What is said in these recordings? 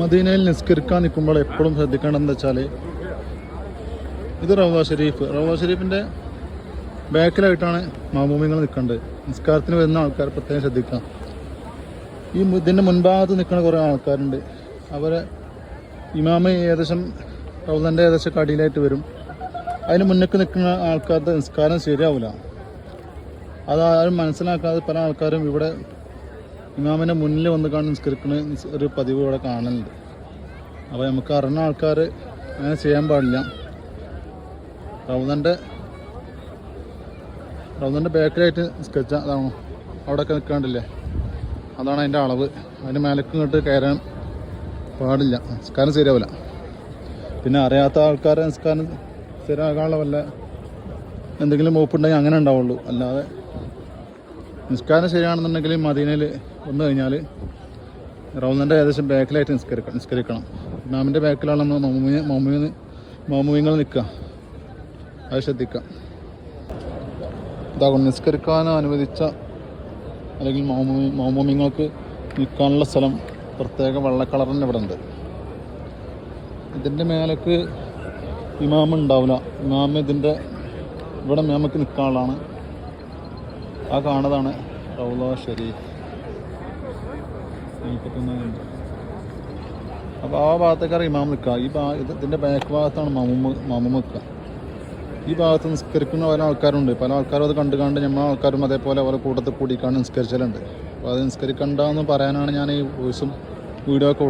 മദീനയിൽ നിസ്കരിക്കാൻ നിൽക്കുമ്പോൾ എപ്പോഴും ശ്രദ്ധിക്കേണ്ടതെന്ന് വെച്ചാൽ ഇത് റവ ഷെരീഫ്. റവ ഷെരീഫിന്റെ ബാക്കിലായിട്ടാണ് മാമൂമിങ്ങൾ നിൽക്കേണ്ടത്. നിസ്കാരത്തിന് വരുന്ന ആൾക്കാർ പ്രത്യേകം ശ്രദ്ധിക്കാം ഈ ഇതിന്റെ മുൻഭാഗത്ത് നിൽക്കുന്ന കുറേ ആൾക്കാരുണ്ട്. അവരെ ഇമാമ ഏകദേശം റൗദന്റെ ഏകദേശം കടിയിലായിട്ട് വരും. അതിന് മുന്നേക്ക് നിൽക്കുന്ന ആൾക്കാരുടെ നിസ്കാരം ശരിയാവില്ല. അതാരും മനസ്സിലാക്കാതെ പല ആൾക്കാരും ഇവിടെ ഇമാമിന്റെ മുന്നിൽ വന്ന് കാണുന്ന നിസ് ഒരു പതിവ് ഇവിടെ കാണലുണ്ട്. അപ്പോൾ നമുക്ക് അറിഞ്ഞ ആൾക്കാർ അങ്ങനെ ചെയ്യാൻ പാടില്ല. റൗദന്റെ റൗദന്റെ ബാക്കിലായിട്ട് നിസ്കരിച്ച അതാണോ? അവിടെയൊക്കെ നിൽക്കാണ്ടില്ലേ? അതാണ് അതിന്റെ അളവ്. അതിന്റെ മേലക്കും ഇങ്ങോട്ട് കയറാൻ പാടില്ല. നിസ്കാരം ശരിയാവില്ല. പിന്നെ അറിയാത്ത ആൾക്കാരെ നിസ്കാരം ശരിയാകാനുള്ള വല്ല എന്തെങ്കിലും മൂപ്പുണ്ടെങ്കിൽ അങ്ങനെ ഉണ്ടാവുള്ളൂ. അല്ലാതെ നിസ്കാരം ശരിയാണെന്നുണ്ടെങ്കിൽ മദീനയിൽ വന്നു കഴിഞ്ഞാൽ റൗന്നിന്റെ ഏകദേശം ബാക്കിലായിട്ട് നിസ്കരിക്കണം നിസ്കരിക്കണം. ഇമാമിന്റെ ബാക്കിലാണ് നമ്മൾ മൗമൂമി മമ്മൂന്ന് മമ്മൂങ്ങൾ നിൽക്കുക. അത് ശ്രദ്ധിക്കാം ഇതാകും നിസ്കരിക്കാൻ അനുവദിച്ച അല്ലെങ്കിൽ മൗമൂമി മൗമൂമിങ്ങൾക്ക് നിൽക്കാനുള്ള സ്ഥലം പ്രത്യേക വെള്ള കളറിന് ഇവിടെ ഉണ്ട്. ഇതിന്റെ മേലേക്ക് ഇമാമുണ്ടാവില്ല. ഇമാമ ഇതിന്റെ ഇവിടെ നമുക്ക് നിൽക്കാനുള്ളതാണ്. ആ കാണതാണ് റൗല ഷെരീഫ്. അപ്പോൾ ആ ഭാഗത്തേക്കാണ് ഇമാം നിൽക്കുക. ഈ ഭാഗ ഇത് ഇതിന്റെ ബാക്ക് ഭാഗത്താണ് മമ്മ മമ്മൂമ്മ നിൽക്കുക. ഈ ഭാഗത്ത് നിസ്കരിക്കുന്ന പല ആൾക്കാരുണ്ട്. പല ആൾക്കാരും അത് കണ്ട് കണ്ട് നമ്മൾ ആൾക്കാരും അതേപോലെ ഓരോ കൂട്ടത്തിൽ കൂടിക്കാണ്ട് നിസ്കരിച്ചലുണ്ട്. അപ്പോൾ അത് നിസ്കരിക്കണ്ടെന്ന് പറയാനാണ് ഞാൻ ഈ വോയിസും വീഡിയോ ഒക്കെ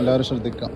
എല്ലാവരും ശ്രദ്ധിക്കാം.